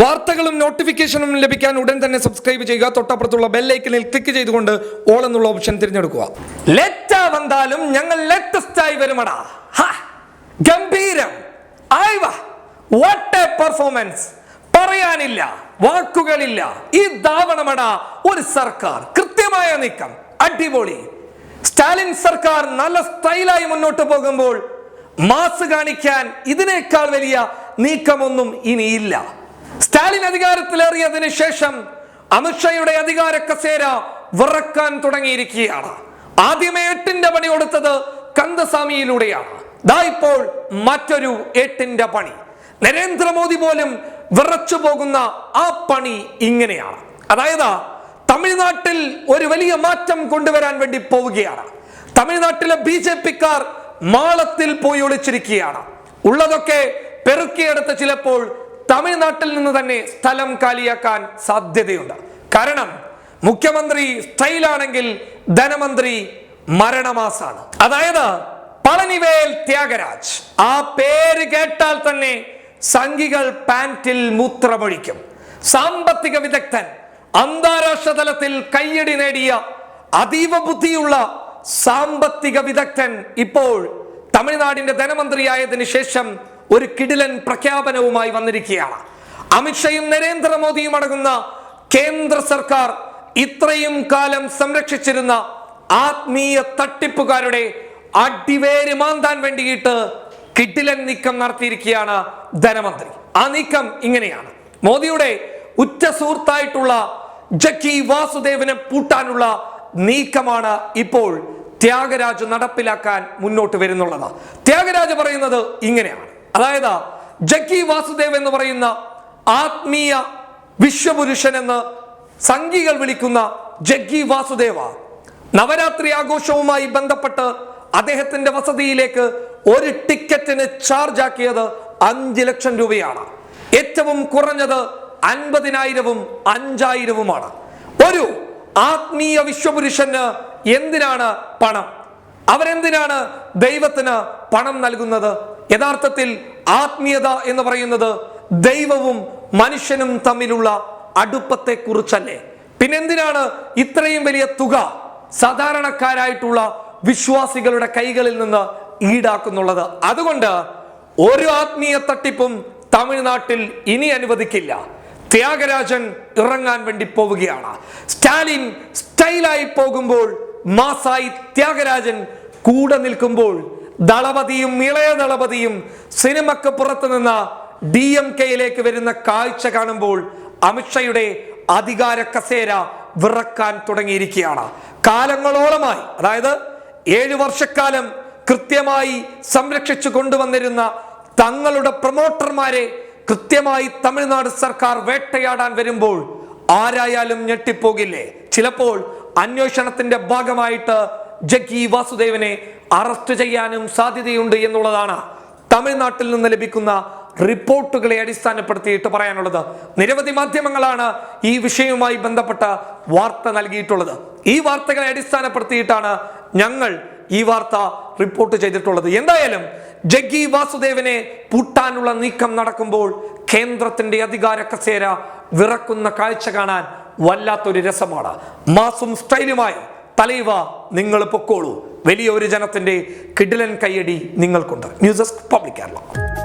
വാർത്തകളും നോട്ടിഫിക്കേഷനും ലഭിക്കാൻ ഉടൻ തന്നെ സബ്സ്ക്രൈബ് ചെയ്യുക. തൊട്ടപ്പുറത്തുള്ള ബെല്ലൈക്കനിൽ ക്ലിക്ക് ചെയ്തുകൊണ്ട് ഓൾ എന്നുള്ള ഓപ്ഷൻ തിരഞ്ഞെടുക്കുക. ലെറ്റ വന്നാലും ഞങ്ങൾ ലേറ്റസ്റ്റ് ആയി വരുമടാ ഗംഭീരം. വാട്ട് എ പെർഫോമൻസ് പറയാനില്ല വാക്കുകളില്ല. ഈ ദാവണമടാ ഒരു സർക്കാർ. കൃത്യമായ നീക്കം. അടിപൊളി. സ്റ്റാലിൻ സർക്കാർ നല്ല സ്റ്റൈലായി മുന്നോട്ട് പോകുമ്പോൾ മാസ് കാണിക്കാൻ ഇതിനേക്കാൾ വലിയ നീക്കമൊന്നും ഇനിയില്ല. സ്റ്റാലിൻ അധികാരത്തിലേറിയതിന് ശേഷം അമിത്ഷായുടെ അധികാര കസേര വിറക്കാൻ തുടങ്ങിയിരിക്കുകയാണ്. ആദ്യമേ എട്ടിന്റെ പണി കൊടുത്തത് കന്ദസ്വാമിയിലൂടെയാണ്. ദാ ഇപ്പോൾ മറ്റൊരു എട്ടിന്റെ പണി. നരേന്ദ്രമോദി പോലും വിറച്ചു പോകുന്ന ആ പണി ഇങ്ങനെയാണ്. അതായത് തമിഴ്നാട്ടിൽ ഒരു വലിയ മാറ്റം കൊണ്ടുവരാൻ വേണ്ടി പോവുകയാണ്. തമിഴ്നാട്ടിലെ ബി ജെ പിക്കാർ മാളത്തിൽ പോയി ഒളിച്ചിരിക്കുകയാണ്. ഉള്ളതൊക്കെ പെറുക്കിയെടുത്ത് ചിലപ്പോൾ തമിഴ്നാട്ടിൽ നിന്ന് തന്നെ സ്ഥലം കാലിയാക്കാൻ സാധ്യതയുണ്ട്. കാരണം മുഖ്യമന്ത്രി സ്റ്റൈലാണെങ്കിൽ ധനമന്ത്രി മരണമാസാണ്. അതായത് പളനിവേൽ ത്യാഗരാജ് ആ പേര് കേട്ടാൽ തന്നെ സംഘികൾ പാന്റിൽ മൂത്രമൊഴിക്കും. സാമ്പത്തിക വിദഗ്ധൻ അന്താരാഷ്ട്ര തലത്തിൽ കയ്യടി നേടിയ അതീവ ബുദ്ധിയുള്ള സാമ്പത്തിക വിദഗ്ധൻ ഇപ്പോൾ തമിഴ്നാടിന്റെ ധനമന്ത്രിയായതിനു ശേഷം ഒരു കിടിലൻ പ്രഖ്യാപനവുമായി വന്നിരിക്കുകയാണ്. അമിത്ഷയും നരേന്ദ്രമോദിയും അടങ്ങുന്ന കേന്ദ്ര സർക്കാർ ഇത്രയും കാലം സംരക്ഷിച്ചിരുന്ന ആത്മീയ തട്ടിപ്പുകാരുടെ അടിവേര് മാന്താൻ വേണ്ടിയിട്ട് കിട്ടിലൻ നീക്കം നടത്തിയിരിക്കുകയാണ് ധനമന്ത്രി. ആ നീക്കം ഇങ്ങനെയാണ്. മോദിയുടെ ഉറ്റ സുഹൃത്തായിട്ടുള്ള ജക്കി വാസുദേവനെ പൂട്ടാനുള്ള നീക്കമാണ് ഇപ്പോൾ ത്യാഗരാജ് നടപ്പിലാക്കാൻ മുന്നോട്ട് വരുന്നുള്ളത്. ത്യാഗരാജ് പറയുന്നത് ഇങ്ങനെയാണ്. അതായത് ജക്കി വാസുദേവ് എന്ന് പറയുന്ന ആത്മീയ വിശ്വപുരുഷൻ എന്ന് സംഘികൾ വിളിക്കുന്ന ജഗ്ഗി വാസുദേവ. നവരാത്രി ആഘോഷവുമായി ബന്ധപ്പെട്ട് അദ്ദേഹത്തിന്റെ വസതിയിലേക്ക് ഒരു ടിക്കറ്റിന് ചാർജ് ആക്കിയത് അഞ്ച് ലക്ഷം രൂപയാണ്. ഏറ്റവും കുറഞ്ഞത് അൻപതിനായിരവും അഞ്ചായിരവുമാണ്. ഒരു ആത്മീയ വിശ്വപുരുഷന് എന്തിനാണ് പണം? അവരെന്തിനാണ് ദൈവത്തിന് പണം നൽകുന്നത്? യഥാർത്ഥത്തിൽ ആത്മീയത എന്ന് പറയുന്നത് ദൈവവും മനുഷ്യനും തമ്മിലുള്ള അടുപ്പത്തെ കുറിച്ചല്ലേ പിന്നെന്തിനാണ് ഇത്രയും വലിയ തുക സാധാരണക്കാരായിട്ടുള്ള വിശ്വാസികളുടെ കൈകളിൽ നിന്ന് ഈടാക്കുന്നുള്ളത് അതുകൊണ്ട് ഒരു ആത്മീയ തട്ടിപ്പും തമിഴ്നാട്ടിൽ ഇനി അനുവദിക്കില്ല. ത്യാഗരാജൻ ഇറങ്ങാൻ വേണ്ടി പോവുകയാണ്. സ്റ്റാലിൻ സ്റ്റൈലായി പോകുമ്പോൾ മാസായി ത്യാഗരാജൻ കൂടെ നിൽക്കുമ്പോൾ ദളപതിയും ഇളയ ദളപതിയും സിനിമക്ക് പുറത്തു നിന്ന ഡി എം കെയിലേക്ക് വരുന്ന കാഴ്ച കാണുമ്പോൾ അമിത്ഷയുടെ അധികാര കസേര വിറക്കാൻ തുടങ്ങിയിരിക്കുകയാണ്. കാലങ്ങളോളമായി അതായത് ഏഴു വർഷക്കാലം കൃത്യമായി സംരക്ഷിച്ചു കൊണ്ടുവന്നിരുന്ന തങ്ങളുടെ പ്രൊമോട്ടർമാരെ കൃത്യമായി തമിഴ്നാട് സർക്കാർ വേട്ടയാടാൻ വരുമ്പോൾ ആരായാലും ഞെട്ടിപ്പോകില്ലേ? ചിലപ്പോൾ അന്വേഷണത്തിന്റെ ഭാഗമായിട്ട് ജഗ്ഗി വാസുദേവനെ അറസ്റ്റ് ചെയ്യാനും സാധ്യതയുണ്ട് എന്നുള്ളതാണ് തമിഴ്നാട്ടിൽ നിന്ന് ലഭിക്കുന്ന റിപ്പോർട്ടുകളെ അടിസ്ഥാനപ്പെടുത്തിയിട്ട് പറയാനുള്ളത്. നിരവധി മാധ്യമങ്ങളാണ് ഈ വിഷയവുമായി ബന്ധപ്പെട്ട വാർത്ത നൽകിയിട്ടുള്ളത്. ഈ വാർത്തകളെ അടിസ്ഥാനപ്പെടുത്തിയിട്ടാണ് ഞങ്ങൾ ഈ വാർത്ത റിപ്പോർട്ട് ചെയ്തിട്ടുള്ളത്. എന്തായാലും ജഗ്ഗി വാസുദേവനെ പൂട്ടാനുള്ള നീക്കം നടക്കുമ്പോൾ കേന്ദ്രത്തിന്റെ അധികാര കസേര വിറക്കുന്ന കാഴ്ച കാണാൻ വല്ലാത്തൊരു രസമാണ്. മാസും സ്റ്റൈലുമായി തലൈവ നിങ്ങൾ പൊക്കോളൂ. വലിയ ഒരു ജനത്തിന്റെ കിടിലൻ കയ്യടി നിങ്ങൾക്കുണ്ട്. News desk public Kerala.